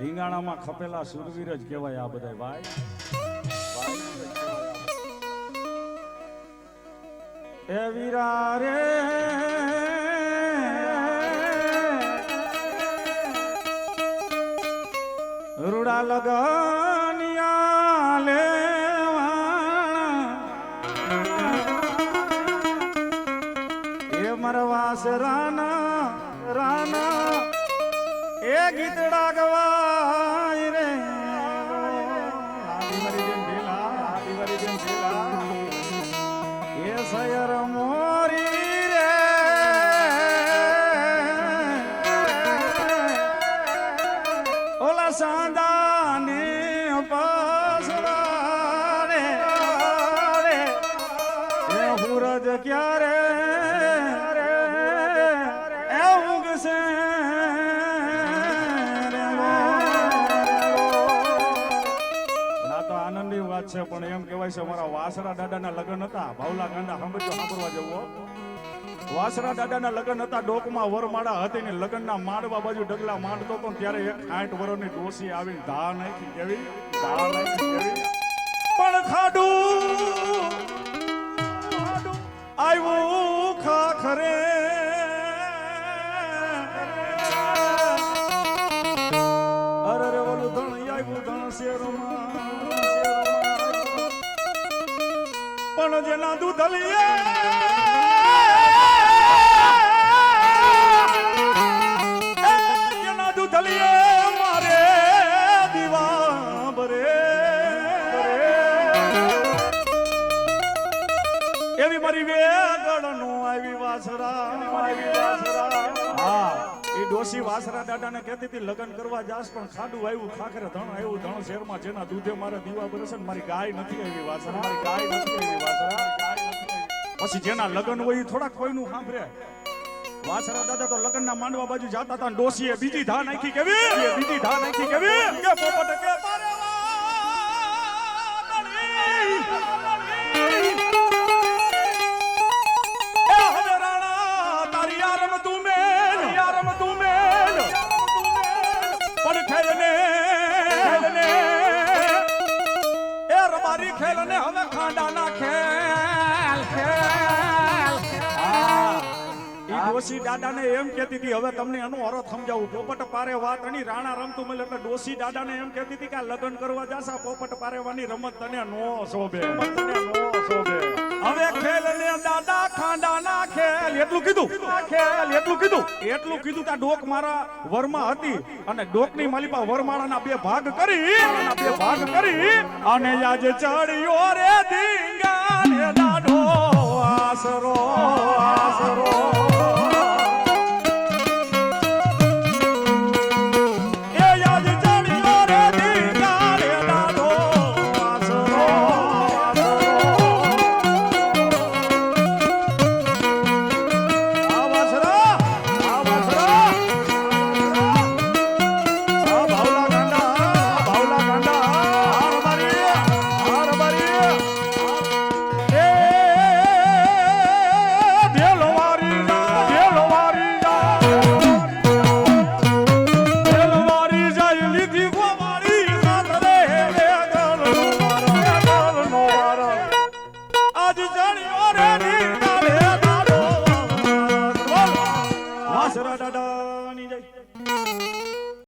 રીંગાણામાં ખપેલા સુરવીર જ કહેવાય આ બધા ભાઈ. એ વીરા રે રૂડા લગનિયા લેવા એ રાના રાના એ ગીતડા ગવાય રે. એ રે. ઓલા સાંદાને પાસરા રે એ ક્યારે આનંદની વાત છે, પણ એમ કહેવાય છે અમારા વાસરા દાદાના લગ્ન હતા. ભાવલા ગાંડા સાંભળજો, સાંભળવા જવો. વાસરા દાદાના લગ્ન હતા, ડોકમાં વરમાળા હતી ને લગ્નના માંડવા બાજુ ડગલા માંડતો તો ત્યારે એક આઠ વર્ષની ડોસી આવીને ધા નાખી કેવી? ધા નાખી કેવી? પણ જેના દૂધ લીએ જેના દૂધ લીએ મારે દીવા બરે એવી મારી આવી વાસરા આવી વાસરા હા. એ ડોસી વાસરા દાદાને કહેતી હતી, લગ્ન કરવા જાસ પણ ખાડું આવ્યું, ખાખરે ધણ આવ્યું, ધણ શેરમાં જેના દૂધે મારે દીવા બરસે મારી ગાય નથી આવી વાસરા, મારી ગાય નથી આવી વાસરા પછી જેના લગ્ન હોય એ થોડાક કોઈનું સાંભળે. વાસરા દાદા તો લગ્નના માંડવા બાજુ જાતા હતા ડોસીએ બીજી ધા નાખી કેવી? બીજી ધા નાખી કેવી? કે પોપટ કે મારે રબારી ખેલને હવે ખાંડાના ખેલ ખેલ ઈ ડોસી દાદાને એમ કહેતી હતી, હવે તમને એનો અર્થ સમજાવું. પોપટ પારે વાત અને રાણા રમતું મળે એટલે ડોસી દાદાને એમ કહેતી હતી કે લગ્ન કરવા જાસા પોપટ પારેવાની રમત તને નો શોભે તને નો એટલું કીધું? એટલું કીધું? એટલું કીધું તા ડોક મારા વરમાં હતી અને ડોકની માલિપા વરમાળાના બે ભાગ કરી બે ભાગ કરી, અને આજે ચડ્યો રે ધીંગા ને દાડો આસરો